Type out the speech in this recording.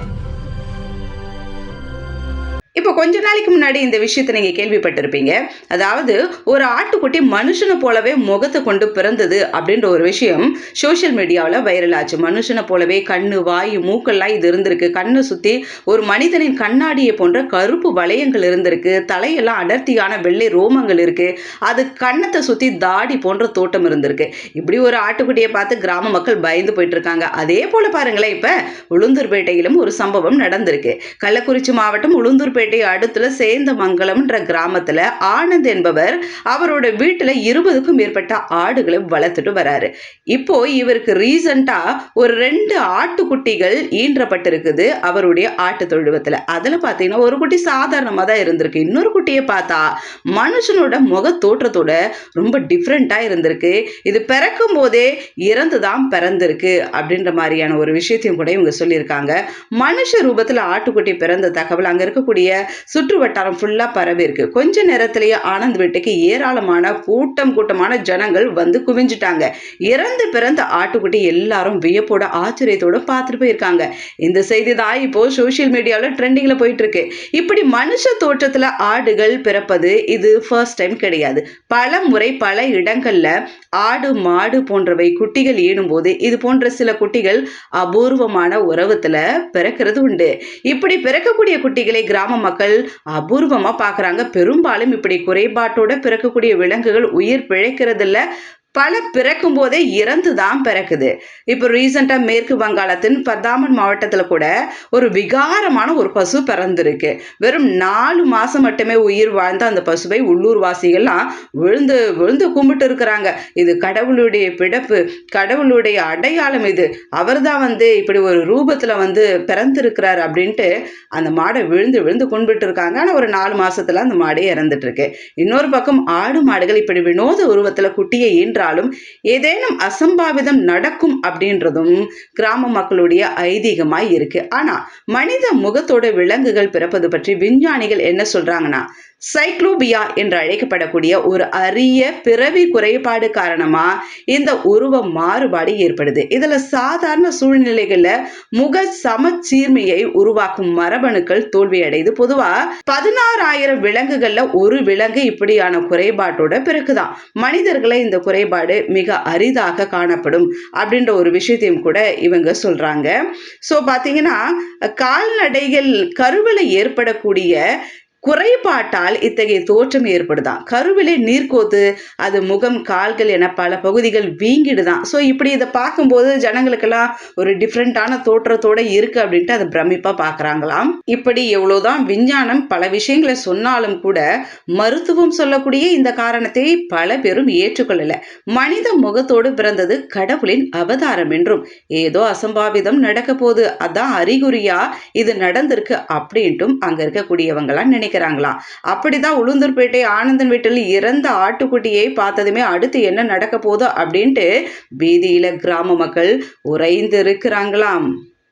Thank you. இப்போ கொஞ்ச நாளைக்கு முன்னாடி இந்த விஷயத்தை நீங்கள் கேள்விப்பட்டிருப்பீங்க. அதாவது ஒரு ஆட்டுக்குட்டி மனுஷனை போலவே முகத்தை கொண்டு பிறந்தது அப்படின்ற ஒரு விஷயம் சோஷியல் மீடியாவில் வைரல் ஆச்சு. மனுஷனை போலவே கண்ணு வாய் மூக்கெல்லாம் இது இருந்திருக்கு. கண்ணை சுற்றி ஒரு மனிதனின் கண்ணாடியை போன்ற கருப்பு வளையங்கள் இருந்திருக்கு. தலையெல்லாம் அடர்த்தியான வெள்ளை ரோமங்கள் இருக்குது அது கண்ணத்தை சுற்றி தாடி போன்ற தோட்டம் இருந்திருக்கு. இப்படி ஒரு ஆட்டுக்குட்டியை பார்த்து கிராம மக்கள் பயந்து போயிட்டு இருக்காங்க அதே போல் பாருங்களேன் இப்போ உளுந்தூர்பேட்டையிலும் ஒரு சம்பவம் நடந்திருக்கு. கள்ளக்குறிச்சி மாவட்டம் உளுந்தூர்பேட்டை அடுத்துல சேந்தமங்கலம்ன்ற கிராமத்துல ஆனந்த் என்பவர் அவரோட வீட்டுல இருபதுக்கும் மேற்பட்ட ஆடுகளை வளர்த்துட்டு வராரு. இப்போ இவருக்கு ரீசண்டா ஒரு ரெண்டு ஆட்டுக்குட்டிகள் ஈன்றப்பட்டிருக்குது அவருடைய ஆட்டு தொழுவத்துல. அதுல பாத்தீங்கன்னா ஒரு குட்டி சாதாரணமா தான் இருந்திருக்கு. இன்னொரு குட்டியை பார்த்தா மனுஷனோட முக தோற்றத்தோட ரொம்ப டிஃப்ரெண்டா இருந்திருக்கு. இது பிறக்கும் போதே இறந்துதான் பிறந்திருக்கு அப்படின்ற மாதிரியான ஒரு விஷயத்தையும் கூட இவங்க சொல்லியிருக்காங்க. மனுஷ ரூபத்துல ஆட்டுக்குட்டி பிறந்த தகவல் அங்க இருக்கக்கூடிய சுற்று வட்டாரம் ஃபுல்லா பரவி இருக்கு. கொஞ்ச நேரத்திலேயே ஆனந்த் வீட்டுக்கு ஏராளமான கூட்டம் கூட்டமான ஜனங்கள் வந்து குவிஞ்சிட்டாங்க. இறந்து பிறந்த ஆட்டுக்குட்டி எல்லாரும் வியப்போட ஆச்சரியத்தோட பார்த்துட்டு போயிருக்காங்க. இந்த செய்தி தான் இப்போ சோஷியல் மீடியாவில் ட்ரெண்டிங்கில் போயிட்டு இருக்கு இப்படி மனுஷ தோற்றத்தில் ஆடுகள் பிறப்பது இது ஃபர்ஸ்ட் டைம் கிடையாது. பல முறை பல இடங்கள்ல ஆடு மாடு போன்றவை குட்டிகள் ஈடும்போது இது போன்ற சில குட்டிகள் அபூர்வமான உறவத்துல பிறக்கிறது உண்டு. இப்படி பிறக்கக்கூடிய குட்டிகளை கிராம மக்கள் அபூர்வமா பார்க்குறாங்க. பெரும்பாலும் இப்படி குறைபாட்டோட பிறக்கக்கூடிய விலங்குகள் உயிர் பிழைக்கிறதில்ல. பல பிறக்கும் போதே இறந்து தான் பிறக்குது. இப்போ ரீசெண்டாக மேற்கு வங்காளத்தின் பர்தாமன் மாவட்டத்தில் கூட ஒரு விகாரமான ஒரு பசு பிறந்திருக்கு. வெறும் நாலு மாதம் மட்டுமே உயிர் வாழ்ந்த அந்த பசுவை உள்ளூர்வாசிகள்லாம் விழுந்து விழுந்து கும்பிட்டு இருக்கிறாங்க. இது கடவுளுடைய பிறப்பு கடவுளுடைய அடையாளம் இது. அவர் தான் வந்து இப்படி ஒரு ரூபத்தில் வந்து பிறந்திருக்கிறார் அப்படின்ட்டு அந்த மாடை விழுந்து விழுந்து கும்பிட்டு இருக்காங்க. ஆனால் ஒரு நாலு மாதத்தில் அந்த மாடே இறந்துட்டு இருக்கு. இன்னொரு பக்கம் ஆடு மாடுகள் இப்படி வினோத உருவத்தில் குட்டியை என்றாலும் ஏதேனும் அசம்பாவிதம் நடக்கும் அப்படின்றதும் கிராம மக்களுடைய ஐதீகமாய் இருக்கு. ஆனா மனித முகத்தோட விலங்குகள் பிறப்பது பற்றி விஞ்ஞானிகள் என்ன சொல்றாங்கன்னா சைக்ளோபியா என்று அழைக்கப்படக்கூடிய ஒரு அரிய பிறவி குறைபாடு காரணமா இந்த உருவ மாறுபாடு ஏற்படுது. இதுல சாதாரண சூழ்நிலைகள்ல முக சமச்சீர்மையை உருவாக்கும் மரபணுக்கள் தோல்வியடைது பொதுவா பதினாறாயிரம் விலங்குகள்ல ஒரு விலங்கு இப்படியான குறைபாட்டோட பிறகுதான். மனிதர்களை இந்த குறைபாடு மிக அரிதாக காணப்படும் அப்படின்ற ஒரு விஷயத்தையும் கூட இவங்க சொல்றாங்க. ஸோ பார்த்தீங்கன்னா கால்நடைகள் கருவில ஏற்படக்கூடிய குறைபாட்டால் இத்தகைய தோற்றம் ஏற்படுதான் கருவிலே நீர்க்கோத்து அது முகம் கால்கள் என பல பகுதிகள் வீங்கிடுதான் ஸோ இப்படி இதை பார்க்கும்போது ஜனங்களுக்கெல்லாம் ஒரு டிஃப்ரெண்ட்டான தோற்றத்தோட இருக்கு அப்படின்ட்டு அதை பிரமிப்பாக பார்க்குறாங்களாம். இப்படி எவ்வளோதான் விஞ்ஞானம் பல விஷயங்களை சொன்னாலும் கூட மருத்துவம் சொல்லக்கூடிய இந்த காரணத்தை பல பேரும் ஏற்றுக்கொள்ளலை. மனித முகத்தோடு பிறந்தது கடவுளின் அவதாரம் என்றும் ஏதோ அசம்பாவிதம் நடக்க போகுது அதான் அறிகுறியா இது நடந்திருக்கு அப்படின்ட்டும் அங்கே இருக்கக்கூடியவங்களாம் நினைக்கிறாங்களாம் அப்படிதான் உளுந்தூர்பேட்டை ஆனந்தன் வீட்டில் இறந்த ஆட்டுக்குட்டியை பார்த்ததுமே அடுத்து என்ன நடக்க போதோ அப்படின்ட்டு வீதியில கிராம மக்கள் உறைந்து இருக்கிறாங்களாம்.